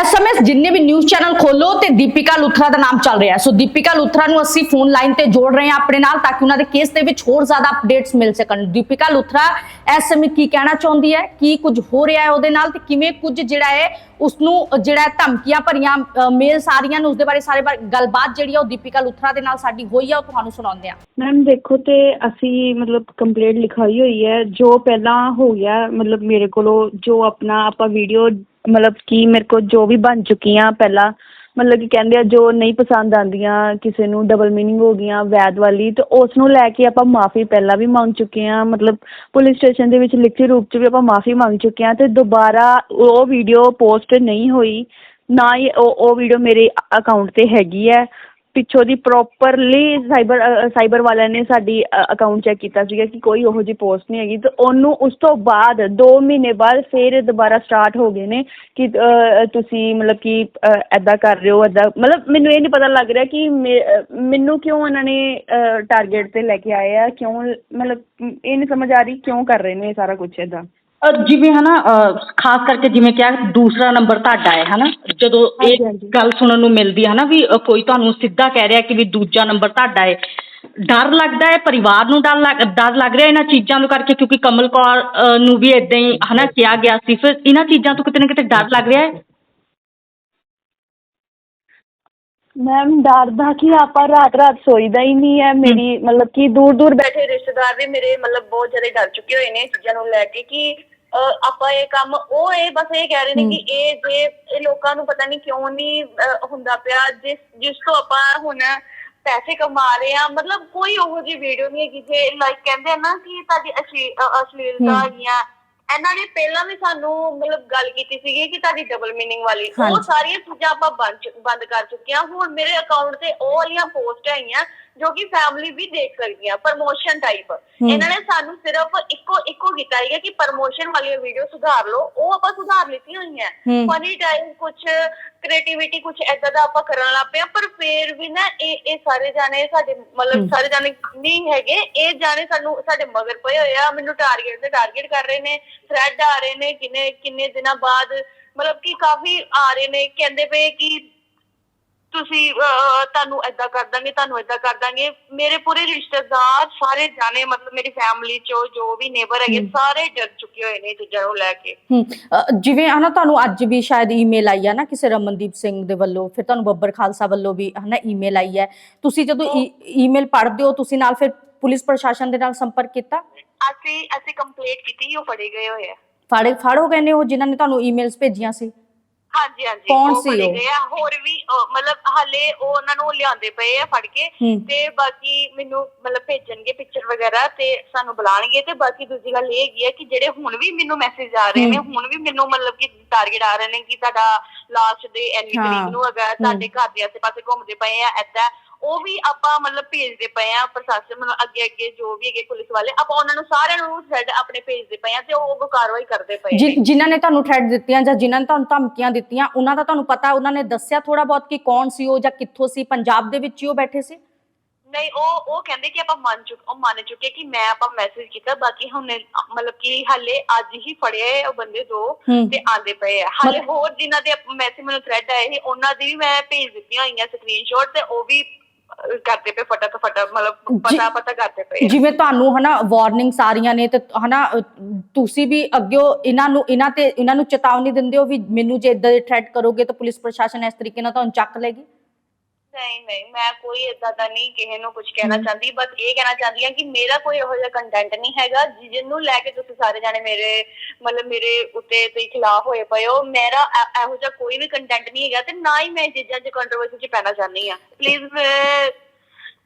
ਇਸ ਸਮੇਂ ਜਿੰਨੇ ਵੀ ਨਿਊਜ਼ ਚੈਨਲ ਖੋਲੋ ਤੇ ਦੀਪਿਕਾ ਲੁਥਰਾ ਦਾ ਨਾਮ ਚੱਲ ਰਿਹਾ ਹੈ। ਸੋ ਦੀਪਿਕਾ ਲੁਥਰਾ ਨੂੰ ਅਸੀਂ ਫੋਨ ਲਾਈਨ ਤੇ ਜੋੜ ਰਹੇ ਹਾਂ ਆਪਣੇ ਨਾਲ ਤਾਂ ਕਿ ਉਹਨਾਂ ਦੇ ਕੇਸ ਦੇ ਵਿੱਚ ਹੋਰ ਜ਼ਿਆਦਾ ਅਪਡੇਟਸ ਮਿਲ ਸਕਣ। ਦੀਪਿਕਾ ਲੁਥਰਾ ਇਸ ਸਮੇਂ ਕੀ ਕਹਿਣਾ ਚਾਹੁੰਦੀ ਹੈ? ਕੀ ਕੁਝ ਹੋ ਰਿਹਾ ਹੈ ਉਹਦੇ ਨਾਲ ਤੇ ਕਿਵੇਂ ਕੁਝ ਜਿਹੜਾ ਹੈ ਉਸ ਨੂੰ ਜਿਹੜਾ ਧਮਕੀਆਂ ਭਰੀਆਂ ਮੇਲ ਆ ਰਹੀਆਂ ਨੇ ਉਸ ਦੇ ਬਾਰੇ ਸਾਰੇ ਗੱਲਬਾਤ ਜਿਹੜੀ ਆ ਉਹ ਦੀਪਿਕਾ ਲੁਥਰਾ ਦੇ ਨਾਲ ਸਾਡੀ ਹੋਈ ਆ, ਉਹ ਤੁਹਾਨੂੰ ਸੁਣਾਉਂਦੇ ਆ ਮੈਮ ਦੇਖੋ ਤੇ ਅਸੀਂ ਮਤਲਬ ਕੰਪਲੇਂਟ ਲਿਖਾਈ ਹੋਈ ਹੈ। ਜੋ ਪਹਿਲਾਂ ਹੋ ਗਿਆ, ਮਤਲਬ ਮੇਰੇ ਕੋਲੋਂ ਜੋ ਆਪਣਾ ਆਪਾਂ ਵੀਡੀਓ ਮਤਲਬ ਕਿ ਮੇਰੇ ਕੋਲ ਜੋ ਵੀ ਬਣ ਚੁੱਕੀਆਂ ਪਹਿਲਾਂ, ਮਤਲਬ ਕਿ ਕਹਿੰਦੇ ਆ ਜੋ ਨਹੀਂ ਪਸੰਦ ਆਉਂਦੀਆਂ, ਕਿਸੇ ਨੂੰ ਡਬਲ ਮੀਨਿੰਗ ਹੋ ਗਈਆਂ, ਵੈਦ ਵਾਲੀ ਅਤੇ ਉਸ ਨੂੰ ਲੈ ਕੇ ਆਪਾਂ ਮਾਫੀ ਪਹਿਲਾਂ ਵੀ ਮੰਗ ਚੁੱਕੇ ਹਾਂ, ਮਤਲਬ ਪੁਲਿਸ ਸਟੇਸ਼ਨ ਦੇ ਵਿੱਚ ਲਿਖਤੀ ਰੂਪ 'ਚ ਵੀ ਆਪਾਂ ਮਾਫੀ ਮੰਗ ਚੁੱਕੇ ਹਾਂ ਅਤੇ ਦੁਬਾਰਾ ਉਹ ਵੀਡੀਓ ਪੋਸਟ ਨਹੀਂ ਹੋਈ, ਨਾ ਹੀ ਉਹ ਉਹ ਵੀਡੀਓ ਮੇਰੇ ਅਕਾਊਂਟ ਤੇ ਹੈਗੀ ਹੈ। ਪਿੱਛੋਂ ਦੀ ਪ੍ਰੋਪਰਲੀ ਸਾਈਬਰ ਸਾਈਬਰ ਵਾਲਿਆਂ ਨੇ ਸਾਡੀ ਅਕਾਊਂਟ ਚੈੱਕ ਕੀਤਾ ਸੀਗਾ ਕਿ ਕੋਈ ਉਹੋ ਜਿਹੀ ਪੋਸਟ ਨਹੀਂ ਹੈਗੀ। ਤੇ ਉਹਨੂੰ ਉਸ ਤੋਂ ਬਾਅਦ 2 ਮਹੀਨੇ ਬਾਅਦ ਫਿਰ ਦੁਬਾਰਾ ਸਟਾਰਟ ਹੋ ਗਏ ਨੇ ਕਿ ਤੁਸੀਂ ਮਤਲਬ ਕਿ ਐਦਾਂ ਕਰ ਰਹੇ ਹੋ ਐਦਾਂ ਮਤਲਬ ਮੈਨੂੰ ਇਹ ਨਹੀਂ ਪਤਾ ਲੱਗ ਰਿਹਾ ਕਿ ਮੇ- ਮੈਨੂੰ ਕਿਉਂ ਇਹਨਾਂ ਨੇ ਟਾਰਗੇਟ ਤੇ ਲੈ ਕੇ ਆਏ ਆ, ਕਿਉਂ ਮਤਲਬ, ਇਹ ਨਹੀਂ ਸਮਝ ਆ ਰਹੀ ਕਿਉਂ ਕਰ ਰਹੇ ਨੇ ਇਹ ਸਾਰਾ ਕੁਝ ਐਦਾਂ ਜਿਵੇਂ ਹਨਾ ਖਾਸ ਕਰਕੇ ਜਿਵੇਂ ਕਿਹਾ ਦੂਸਰਾ ਨੰਬਰ ਤੁਹਾਡਾ ਹੈ ਹਨਾ? ਜਦੋਂ ਇਹ। ਗੱਲ ਸੁਣਨ ਨੂੰ ਮਿਲਦੀ ਹੈ ਹਨਾ ਵੀ ਕੋਈ ਤੁਹਾਨੂੰ ਸਿੱਧਾ ਕਹਿ ਰਿਹਾ ਕਿ ਵੀ ਦੂਜਾ ਨੰਬਰ ਤੁਹਾਡਾ ਹੈ ਡਰ ਲੱਗਦਾ ਹੈ? ਪਰਿਵਾਰ ਨੂੰ ਡਰ ਲੱਗ ਡਰ ਲੱਗ ਰਿਹਾ ਇਹਨਾਂ ਚੀਜ਼ਾਂ ਨੂੰ ਕਰਕੇ? ਕਿਉਂਕਿ ਕਮਲ ਕੌਰ ਨੂੰ ਵੀ ਇਦਾਂ ਹੀ ਹਨਾ ਕਿਹਾ ਗਿਆ ਸੀ। ਫਿਰ ਇਹਨਾਂ ਚੀਜ਼ਾਂ ਤੋਂ ਕਿਤੇ ਨਾ ਕਿਤੇ ਡਰ ਲੱਗ ਰਿਹਾ ਮੈਮ ਡਰ ਦਾ ਕਿ ਆਪਾਂ ਰਾਤ ਰਾਤ ਸੋਈਦਾ ਹੀ ਨਹੀਂ ਹੈ। ਮੇਰੀ ਮਤਲਬ ਕਿ ਦੂਰ ਦੂਰ ਬੈਠੇ ਰਿਸ਼ਤੇਦਾਰ ਵੀ ਮੇਰੇ ਮਤਲਬ ਬਹੁਤ ਜ਼ਿਆਦਾ ਡਰ ਚੁੱਕੇ ਹੋਏ ਨੇ ਇਹ ਚੀਜ਼ਾਂ ਨੂੰ ਲੈ ਕੇ ਕਿ ਅਹ, ਆਪਾਂ ਇਹ ਕੰਮ ਉਹ ਇਹ ਬਸ ਇਹ ਕਹਿ ਰਹੇ ਨੇ ਕਿ ਇਹ ਜੇ ਇਹ ਲੋਕਾਂ ਨੂੰ ਪਤਾ ਨਹੀਂ ਕਿਉਂ ਨਹੀਂ ਅਹ, ਹੁੰਦਾ ਪਿਆ। ਜਿਸ ਜਿਸ ਤੋਂ ਆਪਾਂ ਹੁਣ ਪੈਸੇ ਕਮਾ ਰਹੇ ਆ ਮਤਲਬ ਕੋਈ ਉਹੋ ਜਿਹੀ ਵੀਡੀਓ ਨਹੀਂ ਹੈਗੀ ਜੇ ਲਾਈਕ ਕਹਿੰਦੇ ਆ ਨਾ ਕਿ ਤੁਹਾਡੀ ਅਸ਼ਲੀ- ਅ- ਅਸ਼ਲੀਲਤਾ ਹੈਗੀਆਂ ਇਹਨਾਂ ਨੇ ਪਹਿਲਾਂ ਵੀ ਸਾਨੂੰ ਮਤਲਬ ਗੱਲ ਕੀਤੀ ਸੀਗੀ ਕਿ ਤੁਹਾਡੀ ਡਬਲ ਮੀਨਿੰਗ ਵਾਲੀ ਉਹ ਹਾਂਜੀ। ਸਾਰੀਆਂ ਚੀਜ਼ਾਂ ਆਪਾਂ ਬੰਦ ਚੁ- ਬੰਦ ਕਰ ਚੁੱਕੇ ਹਾਂ ਹੁਣ ਮੇਰੇ ਅਕਾਊਂਟ ਤੇ ਉਹ ਵਾਲੀਆਂ ਪੋਸਟ ਆਈਆਂ ਜੋ ਕਿ ਫੈਮਿਲੀ ਵੀ ਦੇਖ ਸਕਦੀ ਆ ਪ੍ਰਮੋਸ਼ਨ ਟਾਈਪ ਇਹਨਾਂ ਨੇ ਸਾਨੂੰ ਸਿਰਫ ਇੱਕੋ ਇੱਕੋ ਕੀਤਾ ਹੈ ਕਿ ਪ੍ਰਮੋਸ਼ਨ ਵਾਲੀਆਂ ਵੀਡੀਓ ਸੁਧਾਰ ਲਓ। ਉਹ ਆਪਾਂ ਸੁਧਾਰ ਲਿੱਤੀਆਂ ਹੋਈਆਂ। ਹੂੰ। ਫਨੀ ਟਾਈਮ ਕੁਝ ਕ੍ਰੀਏਟੀਵਿਟੀ ਕੁਝ ਐਦਾਂ ਦਾ ਆਪਾਂ ਕਰਨ ਲੱਗ ਪਏ ਪਰ ਫੇਰ ਵੀ ਨਾ ਇਹ ਇਹ ਸਾਰੇ ਜਾਣੇ ਸਾਡੇ ਮਤਲਬ ਸਾਰੇ ਜਾਣੇ ਨਹੀਂ ਹੈਗੇ। ਇਹ ਜਾਣੇ ਸਾਨੂੰ ਸਾਡੇ ਮਗਰ ਪਏ ਹੋਏ ਆ ਮੈਨੂੰ ਟਾਰਗੇਟ ਤੇ ਟਾਰਗੇਟ ਕਰ ਰਹੇ ਨੇ ਥ੍ਰੈਡ ਆ ਰਹੇ ਨੇ ਕਿੰਨੇ ਕਿੰਨੇ ਦਿਨਾਂ ਬਾਅਦ ਮਤਲਬ ਕਿ ਕਾਫੀ ਆ ਰਹੇ ਨੇ ਕਹਿੰਦੇ ਪਏ ਕਿ ਤੁਸੀਂ ਤੁਹਾਨੂੰ ਏਦਾਂ ਕਰ ਦਾਂਗੇ ਤੁਹਾਨੂੰ ਏਦਾਂ ਕਰ ਦਾਂਗੇ। ਮੇਰੇ ਪੂਰੇ ਰਿਸ਼ਤੇਦਾਰ ਸਾਰੇ ਜਾਣੇ ਮਤਲਬ ਮੇਰੀ ਫੈਮਿਲੀ ਚੋਂ ਜੋ ਵੀ ਨੇਬਰ ਹੈਗੇ ਸਾਰੇ ਡਰ ਚੁੱਕੇ ਹੋਏ ਨੇ ਚੀਜ਼ਾਂ ਨੂੰ ਲੈ ਕੇ। ਹੂੰ ਜਿਵੇਂ ਹਨਾ ਤੁਹਾਨੂੰ ਅੱਜ ਵੀ ਸ਼ਾਇਦ ਈਮੇਲ ਆਈ ਹੈ ਨਾ ਕਿਸੇ ਰਮਨਦੀਪ ਸਿੰਘ ਦੇ ਵੱਲੋਂ ਫਿਰ ਤੁਹਾਨੂੰ ਬੱਬਰ ਖਾਲਸਾ ਵੱਲੋਂ ਵੀ ਹਨਾ ਈਮੇਲ ਆਈ ਹੈ। ਤੁਸੀਂ ਜਦੋਂ ਈਮੇਲ ਪੜ੍ਹਦੇ ਹੋ ਤੁਸੀਂ ਨਾਲ ਫਿਰ ਪੁਲਿਸ ਪ੍ਰਸ਼ਾਸਨ ਦੇ ਨਾਲ ਸੰਪਰਕ ਕੀਤਾ? ਅਸੀਂ ਅਸੀਂ ਕੰਪਲੀਟ ਕੀਤੀ ਉਹ ਫੜੇ ਗਏ ਹੋਏ ਆ। ਫਾੜੇ ਫੜ ਹੋ ਗਏ ਨੇ ਉਹ ਜਿਨ੍ਹਾਂ ਨੇ ਤੁਹਾਨੂੰ ਈਮੇਲਸ ਭੇਜੀਆਂ ਸੀ? ਹਾਂਜੀ ਹਾਂਜੀ ਕੌਣ ਉਹ ਸੀ ਫੜੇ ਉਹ? ਗਏ ਆ ਹੋਰ ਵੀ ਅਹ, ਮਤਲਬ ਹਾਲੇ ਉਹ ਉਹਨਾਂ ਨੂੰ ਲਿਆਂਦੇ ਪਏ ਆ ਫੜ ਕੇ ਹੂੰ। ਤੇ ਬਾਕੀ ਮੈਨੂੰ ਮਤਲਬ ਭੇਜਣਗੇ ਪਿਕਚਰ ਵਗੈਰਾ ਤੇ ਸਾਨੂੰ ਬੁਲਾਣਗੇ ਤੇ ਬਾਕੀ ਦੂਜੀ ਗੱਲ ਇਹ ਹੈਗੀ ਹੈ ਕਿ ਜਿਹੜੇ ਹੁਣ ਵੀ ਮੈਨੂੰ ਮੈਸੇਜ ਆ ਰਹੇ ਨੇ ਹੁਣ ਵੀ ਮੈਨੂੰ ਮਤਲਬ ਕਿ ਟਾਰਗੇਟ ਆ ਰਹੇ ਨੇ ਕਿ ਤੁਹਾਡਾ ਲਾਸਟ ਦੇ ਐਨੀ ਹਾਂ। ਤਰੀਕ ਨੂੰ ਹੈਗਾ ਤੁਹਾਡੇ ਘਰ ਦੇ ਆਸੇ ਪਾਸੇ ਘੁੰਮਦੇ ਪਏ ਆ ਐਦਾਂ ਉਹ ਵੀ ਆਪਾਂ ਮਤਲਬ ਭੇਜਦੇ ਪਏ ਆ ਪ੍ਰਸ਼ਾਸਨ ਮਤਲਬ ਅੱਗੇ ਅੱਗੇ ਜੋ ਵੀ ਹੈਗੇ ਪੁਲਿਸ ਵਾਲੇ ਆਪਾਂ ਉਹਨਾਂ ਨੂੰ ਸਾਰਿਆਂ ਨੂੰ ਥ੍ਰੈਡ ਆਪਣੇ ਭੇਜਦੇ ਪਏ ਆ ਤੇ ਉਹ ਉਹ ਕਾਰਵਾਈ ਕਰਦੇ ਪਏ ਨੇ। ਜਿ- ਜਿਨ੍ਹਾਂ ਨੇ ਤੁਹਾਨੂੰ ਥ੍ਰੈਡ ਦਿੱਤੀਆਂ ਜਾਂ ਜਿਨ੍ਹਾਂ ਨੇ ਤੁਹਾਨੂੰ ਧਮਕੀਆਂ ਦਿੱਤੀਆਂ ਉਹਨਾਂ ਦਾ ਤੁਹਾਨੂੰ ਪਤਾ ਉਹਨਾਂ ਨੇ ਦੱਸਿਆ ਥੋੜਾ ਬਹੁਤ ਕਿ ਕੌਣ ਸੀ ਉਹ ਜਾਂ ਕਿੱਥੋਂ ਸੀ ਪੰਜਾਬ ਦੇ ਵਿੱਚ ਹੀ ਉਹ ਬੈਠੇ ਸੀ? ਨਹੀਂ ਉਹ ਉਹ ਕਹਿੰਦੇ ਕਿ ਆਪਾਂ ਮੰਨ ਚੁੱਕ ਉਹ ਮੰਨ ਚੁੱਕੇ ਕਿ ਮੈਂ ਆਪਾਂ ਮੈਸੇਜ ਕੀਤਾ ਬਾਕੀ ਹੁਣ ਮਤਲਬ ਕਿ ਹਾਲੇ ਅੱਜ ਹੀ ਫੜਿਆ ਉਹ ਬੰਦੇ ਦੋ ਹੂੰ। ਤੇ ਆਂਦੇ ਪਏ ਆ। ਹਾਲੇ ਹੋਰ ਜਿਨ੍ਹਾਂ ਦੇ ਮੈਸੇਜ ਮੈਨੂੰ ਥ੍ਰੈਡ ਆਏ ਸੀ ਉਹਨਾਂ ਦੀ ਵੀ ਮੈਂ ਭੇਜ ਦਿੱਤੀਆਂ ਹੋਈਆਂ ਸਕਰੀਨਸ਼ਾਟ ਤੇ ਉਹ ਵੀ ਕਰਦੇ ਪਏ ਫਟਾ ਤੋਂ ਫਟਾ ਮਤਲਬ ਪਤਾ ਪਤਾ ਕਰਦੇ ਪਏ। ਜਿਵੇਂ ਤੁਹਾਨੂੰ ਹਨਾ ਵਾਰਨਿੰਗਸ ਆ ਰਹੀਆਂ ਨੇ ਤੇ ਹਨਾ ਤੁਸੀਂ ਵੀ ਅੱਗੇ ਇਹਨਾਂ ਨੂੰ ਇਹਨਾਂ ਤੇ ਇਹਨਾਂ ਨੂੰ ਚੇਤਾਵਨੀ ਦਿੰਦੇ ਹੋ ਵੀ ਮੈਨੂੰ ਜੇ ਇਦਾਂ ਦੇ ਥ੍ਰੈਟ ਕਰੋਗੇ ਤਾਂ ਪੁਲਿਸ ਪ੍ਰਸ਼ਾਸਨ ਇਸ ਤਰੀਕੇ ਨਾਲ ਤੁਹਾਨੂੰ ਚੱਕ ਲਏਗੀ ਨਹੀਂ ਨਹੀਂ ਮੈਂ ਕੋਈ ਇਦਾਂ ਦਾ ਨਹੀਂ ਕਿਸੇ ਨੂੰ ਕੁਝ ਕਹਿਣਾ ਚਾਹੁੰਦੀ ਬਸ ਇਹ ਕਹਿਣਾ ਚਾਹੁੰਦੀ ਹਾਂ ਕਿ ਮੇਰਾ ਕੋਈ ਇਹੋ ਜਿਹਾ ਕੰਟੈਂਟ ਨਹੀਂ ਹੈਗਾ ਜਿਹਨੂੰ ਲੈ ਕੇ ਤੁਸੀਂ ਸਾਰੇ ਜਾਣੇ ਮੇਰੇ ਮਤਲਬ ਮੇਰੇ ਉੱਤੇ ਤੁਸੀਂ ਖਿਲਾਫ ਹੋਏ ਪਏ ਹੋ ਮੇਰਾ ਇਹੋ ਜਿਹਾ ਕੋਈ ਵੀ ਕੰਟੈਂਟ ਨਹੀਂ ਹੈਗਾ ਤੇ ਨਾ ਹੀ ਮੈਂ ਚੀਜ਼ਾਂ 'ਚ ਕੰਟਰੋਵਰਸੀ 'ਚ ਪੈਣਾ ਚਾਹੁੰਦੀ ਹਾਂ। ਪਲੀਜ਼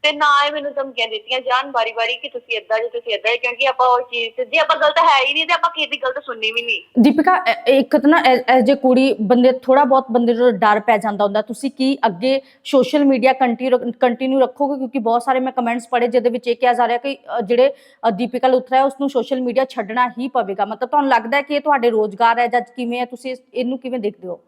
ਤੇ ਨਾ ਹੀ ਮੈਨੂੰ ਧਮਕੀਆਂ ਦਿੱਤੀਆਂ ਜਾਣ ਵਾਰੀ-ਵਾਰੀ ਕਿ ਤੁਸੀਂ ਏਦਾਂ ਜੇ ਤੁਸੀਂ ਏਦਾਂ ਕਿਉਂਕਿ ਆਪਾਂ ਉਹ ਚੀਜ਼ ਜੇ ਆਪਾਂ ਗਲਤ ਹੈ ਹੀ ਨਹੀਂ ਤੇ ਆਪਾਂ ਕਿਸੇ ਦੀ ਗਲਤ ਸੁਣਨੀ ਵੀ ਨਹੀਂ। ਦੀਪਿਕਾ ਐ- ਇੱਕ ਤਾਂ ਨਾ ਐਜ ਜੇ ਕੁੜੀ ਬੰਦੇ ਥੋੜਾ ਬਹੁਤ ਬੰਦੇ ਨੂੰ ਡਰ ਪੈ ਜਾਂਦਾ ਹੁੰਦਾ ਤੁਸੀਂ ਕੀ ਅੱਗੇ ਸੋਸ਼ਲ ਮੀਡੀਆ ਕੰਟੀਨਿਊ ਰੱਖੋਗੇ? ਕਿਉਂਕਿ ਬਹੁਤ ਸਾਰੇ ਮੈਂ ਕਮੈਂਟਸ ਪੜ੍ਹੇ ਜਿਹਦੇ ਵਿੱਚ ਇਹ ਕਿਹਾ ਜਾ ਰਿਹਾ ਕਿ ਅ, ਜਿਹੜੇ ਅ, ਦੀਪਿਕਾ ਲੁਥਰਾ ਹੈ ਉਸ ਨੂੰ ਸੋਸ਼ਲ ਮੀਡੀਆ ਛੱਡਣਾ ਹੀ ਪਵੇਗਾ। ਮਤਲਬ ਤੁਹਾਨੂੰ ਲੱਗਦਾ ਹੈ ਕਿ ਇਹ ਤੁਹਾਡੇ ਰੋਜ਼ਗਾਰ ਹੈ ਜਾਂ ਕਿਵੇਂ ਹੈ? ਤੁਸੀਂ ਇਸ- ਇਹਨੂੰ ਕਿਵੇਂ ਦੇਖਦੇ ਹੋ?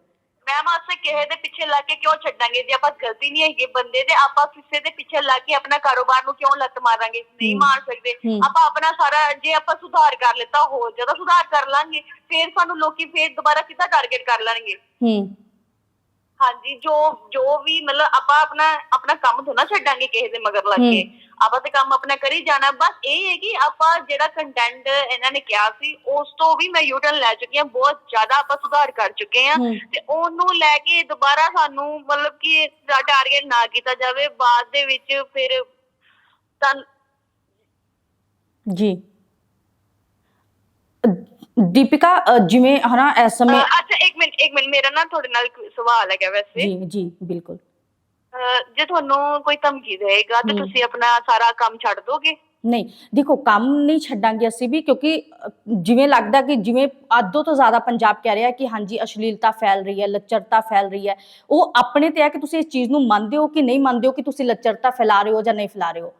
ਮੈਮ ਅਸੀਂ ਕਿਸੇ ਦੇ ਪਿੱਛੇ ਲੱਗ ਕੇ ਕਿਉਂ ਛੱਡਾਂਗੇ? ਜੇ ਆਪਾਂ ਗਲਤੀ ਨਹੀਂ ਹੈਗੀ ਬੰਦੇ ਤੇ ਆਪਾਂ ਕਿਸੇ ਦੇ ਪਿੱਛੇ ਲੱਗ ਕੇ ਆਪਣਾ ਕਾਰੋਬਾਰ ਨੂੰ ਕਿਉਂ ਲੱਤ ਮਾਰਾਂਗੇ? ਨਹੀਂ ਮਾਰ ਸਕਦੇ। ਆਪਾਂ ਆਪਣਾ ਸਾਰਾ ਜੇ ਆਪਾਂ ਸੁਧਾਰ ਕਰ ਲਿੱਤਾ ਹੋਰ ਜਦੋਂ ਸੁਧਾਰ ਕਰ ਲਾਂਗੇ ਫੇਰ ਸਾਨੂੰ ਲੋਕੀ ਫੇਰ ਦੁਬਾਰਾ ਕਿੱਦਾਂ ਟਾਰਗੇਟ ਕਰ ਲੈਣਗੇ। ਹੂੰ। ਹਾਂਜੀ ਜੋ ਜੋ ਵੀ ਮਤਲਬ ਆਪਾਂ ਆਪਣਾ ਆਪਣਾ ਕੰਮ ਨਾ ਛੱਡਾਂਗੇ ਕਿਸੇ ਦੇ ਮਗਰ ਲੱਗ ਕੇ। ਆਪਾਂ ਤੇ ਕੰਮ ਆਪਣਾ ਕਰੀ ਜਾਣਾ ਬਸ ਇਹ ਹੈ ਕਿ ਆਪਾਂ ਜਿਹੜਾ ਕੰਟੈਂਟ ਇਹਨਾਂ ਨੇ ਕਿਹਾ ਸੀ ਉਸ ਤੋਂ ਵੀ ਮੈਂ ਯੂਟਰਨ ਲੈ ਚੁੱਕੀ ਹਾਂ ਬਹੁਤ ਜ਼ਿਆਦਾ ਆਪਾਂ ਸੁਧਾਰ ਕਰ ਚੁੱਕੇ ਹਾਂ। ਤੇ ਉਹਨੂੰ ਲੈ ਕੇ ਦੁਬਾਰਾ ਸਾਨੂੰ ਮਤਲਬ ਕਿ ਟਾਰਗੇਟ ਨਾ ਕੀਤਾ ਜਾਵੇ ਬਾਅਦ ਦੇ ਵਿੱਚ ਫਿਰ ਤਾਂ ਜੀ। ਦੀਪਿਕਾ ਅ, ਜਿਵੇਂ ਹਨਾ ਇਸ ਸਮੇਂ ਅਹ ਅੱਛਾ ਇੱਕ ਮਿੰਟ ਇੱਕ ਮਿੰਟ ਮੇਰਾ ਨਾ ਤੁਹਾਡੇ ਨਾਲ ਇੱਕ ਸਵਾਲ ਹੈਗਾ ਵੈਸੇ। ਜੀ ਜੀ ਬਿਲਕੁਲ। ਅਹ ਜੇ ਤੁਹਾਨੂੰ ਕੋਈ ਧਮਕੀ ਦੇਗਾ ਤੇ ਹਮ। ਤੁਸੀਂ ਆਪਣਾ ਸਾਰਾ ਕੰਮ ਛੱਡ ਦੋਗੇ? ਨਹੀਂ ਦੇਖੋ ਕੰਮ ਨਹੀਂ ਛੱਡਾਂਗੇ ਅਸੀਂ ਵੀ ਕਿਉਂਕਿ ਅ, ਜਿਵੇਂ ਲੱਗਦਾ ਕਿ ਜਿਵੇਂ ਅੱਧੋ ਤੋਂ ਜ਼ਿਆਦਾ ਪੰਜਾਬ ਕਹਿ ਰਿਹਾ ਕਿ ਹਾਂਜੀ ਅਸ਼ਲੀਲਤਾ ਫੈਲ ਰਹੀ ਹੈ ਲੱਚਰਤਾ ਫੈਲ ਰਹੀ ਹੈ। ਉਹ ਆਪਣੇ ਤੇ ਹੈ ਕਿ ਤੁਸੀਂ ਇਸ ਚੀਜ਼ ਨੂੰ ਮੰਨਦੇ ਹੋ ਕਿ ਨਹੀਂ ਮੰਨਦੇ ਹੋ ਕਿ ਤੁਸੀਂ ਲੱਚਰਤਾ ਫੈਲਾ ਰਹੇ ਹੋ ਜਾਂ ਨਹੀਂ ਫੈਲਾ ਰਹੇ ਹੋ?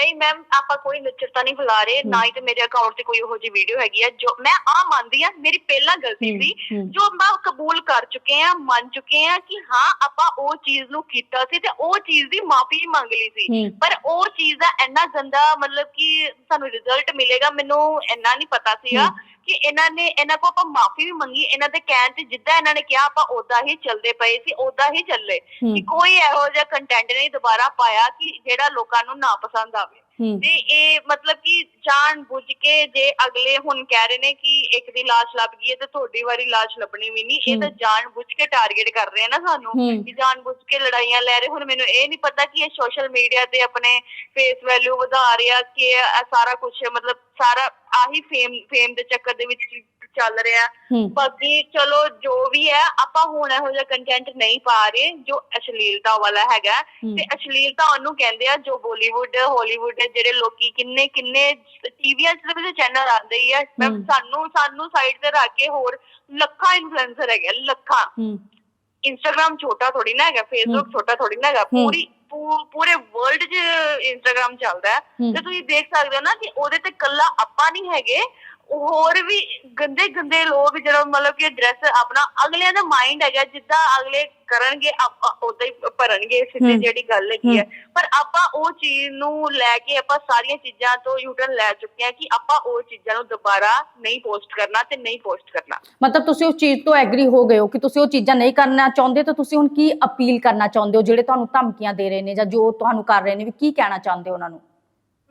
ਨਹੀਂ ਮੈਮ ਆਪਾਂ ਕੋਈ ਲੱਚਰਤਾ ਨਹੀਂ ਫੈਲਾ ਰਹੇ ਨਾ ਹੀ ਤੇ ਮੇਰੇ ਅਕਾਊਂਟ ਤੇ ਕੋਈ ਇਹੋ ਜਿਹੀ ਵੀਡੀਓ ਹੈਗੀ ਹੈ ਜੋ ਮੈਂ ਆ ਮੰਨਦੀ ਆ ਮੇਰੀ ਪਹਿਲਾਂ ਗਲਤੀ ਸੀ। ਜੋ ਮੈਂ ਕਬੂਲ ਕਰ ਚੁੱਕੇ ਆ ਮੰਨ ਚੁੱਕੇ ਆ ਕਿ ਹਾਂ ਆਪਾਂ ਉਹ ਚੀਜ਼ ਨੂੰ ਕੀਤਾ ਸੀ ਤੇ ਉਹ ਚੀਜ਼ ਦੀ ਮਾਫੀ ਮੰਗ ਲਈ ਸੀ। ਪਰ ਉਹ ਚੀਜ਼ ਦਾ ਇੰਨਾ ਗੰਦਾ ਮਤਲਬ ਕਿ ਸਾਨੂੰ ਰਿਜ਼ਲਟ ਮਿਲੇਗਾ ਮੈਨੂੰ ਇੰਨਾ ਨਹੀਂ ਪਤਾ ਸੀਗਾ। ਕਿ ਇਹਨਾਂ ਨੇ ਇਹਨਾਂ ਕੋ ਆਪਾਂ ਮਾਫੀ ਵੀ ਮੰਗੀ ਇਹਨਾਂ ਦੇ ਕਹਿਣ ਤੇ ਜਿੱਦਾਂ ਇਹਨਾਂ ਨੇ ਕਿਹਾ ਆਪਾਂ ਉਦਾਂ ਹੀ ਚੱਲਦੇ ਪਏ ਸੀ ਉਦਾਂ ਹੀ ਚੱਲੇ। ਕਿ ਕੋਈ ਇਹੋ ਜਿਹਾ ਕੰਟੈਂਟ ਨਹੀਂ ਦੁਬਾਰਾ ਪਾਇਆ ਕਿ ਜਿਹੜਾ ਲੋਕਾਂ ਨੂੰ ਨਾ ਪਸੰਦ ਆਵੇ ਤੇ ਇਹ ਮਤਲਬ ਕਿ ਜਾਣ ਬੁੱਝ ਕੇ ਜੇ ਅਗਲੇ ਹੁਣ ਕਹਿ ਰਹੇ ਨੇ ਕਿ ਇੱਕ ਦੀ ਲਾਸ਼ ਲੱਭ ਗਈ ਹੈ ਤੇ ਤੁਹਾਡੀ ਵਾਰੀ ਲਾਸ਼ ਲੱਭਣੀ ਵੀ ਨਹੀਂ ਇਹ ਤਾਂ। ਜਾਣ ਬੁੱਝ ਕੇ ਟਾਰਗੇਟ ਕਰ ਰਹੇ ਆ ਨਾ ਸਾਨੂੰ। ਕਿ ਜਾਣ ਬੁੱਝ ਕੇ ਲੜਾਈਆਂ ਲੈ ਰਹੇ ਹੁਣ ਮੈਨੂੰ ਇਹ ਨਹੀਂ ਪਤਾ ਕਿ ਇਹ ਸੋਸ਼ਲ ਮੀਡੀਆ ਤੇ ਆਪਣੇ ਫੇਸ ਵੈਲਿਊ ਵਧਾ ਰਿਹਾ ਕਿ ਇਹ ਸਾਰਾ ਕੁਝ ਮਤਲਬ ਸਾਰਾ ਆਹੀ ਫੇਮ ਫੇਮ ਦੇ ਚੱਕਰ ਦੇ ਵਿੱਚ ਚੱਲ ਰਿਹਾ ਬਾਕੀ ਚਲੋ ਜੋ ਵੀ ਹੈ ਆਪਾਂ ਹੁਣ ਇਹੋ ਜਿਹਾ ਕੰਟੈਂਟ ਨਹੀਂ ਪਾ ਰਹੇ ਜੋ ਅਸ਼ਲੀਲਤਾ ਵਾਲਾ ਹੈਗਾ। ਤੇ ਅਸ਼ਲੀਲਤਾ ਉਹਨੂੰ ਕਹਿੰਦੇ ਆ ਜੋ ਬਾਲੀਵੁੱਡ ਹਾਲੀਵੁੱਡ ਜਿਹੜੇ ਲੋਕੀ ਕਿੰਨੇ ਕਿੰਨੇ ਟੀਵੀਆਂ 'ਚ ਵੀ ਚੈਨਲ ਆਉਂਦੇ ਹੀ ਆ। ਸਾਨੂੰ ਸਾਨੂੰ ਸਾਈਡ ਤੇ ਰੱਖ ਕੇ ਹੋਰ ਲੱਖਾਂ ਇਨਫਲੂਐਂਸਰ ਹੈਗੇ ਲੱਖਾਂ ਇੰਸਟਾਗ੍ਰam ਛੋਟਾ ਥੋੜੀ ਨਾ ਹੈਗਾ ਫੇਸਬੁੱਕ। ਛੋਟਾ ਥੋੜੀ ਨਾ ਹੈਗਾ। ਪੂਰੀ ਪੂਰੇ ਵਰਲਡ 'ਚ ਇੰਸਟਾਗ੍ਰam ਚੱਲਦਾ ਹੂੰ। ਤੇ ਤੁਸੀਂ ਦੇਖ ਸਕਦੇ ਹੋ ਨਾ ਕਿ ਉਹਦੇ ਤੇ ਕੱਲਾ ਆਪਾਂ ਨਹੀਂ ਹੈਗੇ ਹੋਰ ਵੀ ਗੰਦੇ ਗੰਦੇ ਲੋਕ ਜਿਹੜਾ ਮਤਲਬ ਕਿ ਡਰੈਸ ਆਪਣਾ ਅਗਲਿਆਂ ਦਾ ਮਾਈਂਡ ਹੈਗਾ ਜਿੱਦਾਂ ਅਗਲੇ ਕਰਨਗੇ ਆਪਾਂ ਉਦਾਂ ਹੀ ਭਰਨਗੇ ਸਿੱਧੀ। ਜਿਹੜੀ ਗੱਲ ਹੈਗੀ ਹੈ। ਪਰ ਆਪਾਂ ਉਹ ਚੀਜ਼ ਨੂੰ ਲੈ ਕੇ ਆਪਾਂ ਸਾਰੀਆਂ ਚੀਜ਼ਾਂ ਤੋਂ ਯੂਟਰਨ ਲੈ ਚੁੱਕੇ ਹਾਂ ਕਿ ਆਪਾਂ ਉਹ ਚੀਜ਼ਾਂ ਨੂੰ ਦੁਬਾਰਾ ਨਹੀਂ ਪੋਸਟ ਕਰਨਾ ਤੇ ਨਹੀਂ ਪੋਸਟ ਕਰਨਾ। ਮਤਲਬ ਤੁਸੀਂ ਉਸ ਚੀਜ਼ ਤੋਂ ਐਗਰੀ ਹੋ ਗਏ ਹੋ ਕਿ ਤੁਸੀਂ ਉਹ ਚੀਜ਼ਾਂ ਨਹੀਂ ਕਰਨਾ ਚਾਹੁੰਦੇ ਤਾਂ ਤੁਸੀਂ ਹੁਣ ਕੀ ਅਪੀਲ ਕਰਨਾ ਚਾਹੁੰਦੇ ਹੋ ਜਿਹੜੇ ਤੁਹਾਨੂੰ ਧਮਕੀਆਂ ਦੇ ਰਹੇ ਨੇ ਜਾਂ ਜੋ ਤੁਹਾਨੂੰ ਕਰ ਰਹੇ ਨੇ ਵੀ ਕੀ ਕਹਿਣਾ ਚਾਹੁੰਦੇ ਹੋ ਉਹਨਾਂ ਨੂੰ?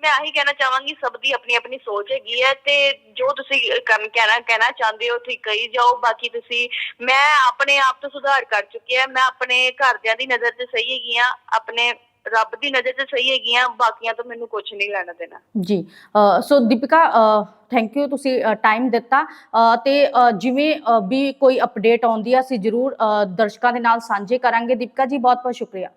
ਮੈਂ ਆਹੀ ਕਹਿਣਾ ਚਾਹਾਂਗੀ, ਸਭ ਦੀ ਆਪਣੀ ਆਪਣੀ ਸੋਚ ਹੈਗੀ ਹੈ ਤੇ ਜੋ ਤੁਸੀਂ ਕਰਨ ਕਹਿਣਾ ਕਹਿਣਾ ਚਾਹੁੰਦੇ ਹੋ, ਤੁਸੀਂ ਕਹੀ ਜਾਓ, ਬਾਕੀ ਤੁਸੀਂ, ਮੈਂ ਆਪਣੇ ਆਪ ਤੋਂ ਸੁਧਾਰ ਕਰ ਚੁੱਕੀ ਹਾਂ, ਮੈਂ ਆਪਣੇ ਘਰਦਿਆਂ ਦੀ ਨਜ਼ਰ 'ਚ ਸਹੀ ਹੈਗੀ ਆ ਆਪਣੇ ਰੱਬ ਦੀ ਨਜ਼ਰ 'ਚ ਸਹੀ ਹੈਗੀ ਆ ਬਾਕੀਆਂ ਤੋਂ ਮੈਨੂੰ ਕੁਝ ਨਹੀਂ ਲੈਣਾ ਦੇਣਾ। ਜੀ ਸੋ ਦੀਪਿਕਾ ਥੈਂਕ ਯੂ ਤੁਸੀਂ ਟਾਈਮ ਦਿੱਤਾ ਤੇ ਜਿਵੇਂ ਵੀ ਕੋਈ ਅਪਡੇਟ ਆਉਂਦੀ ਆ, ਅਸੀਂ ਜਰੂਰ ਦਰਸ਼ਕਾਂ ਦੇ ਨਾਲ ਸਾਂਝੇ ਕਰਾਂਗੇ। ਦੀਪਿਕਾ ਜੀ ਬਹੁਤ ਬਹੁਤ ਸ਼ੁਕਰੀਆ।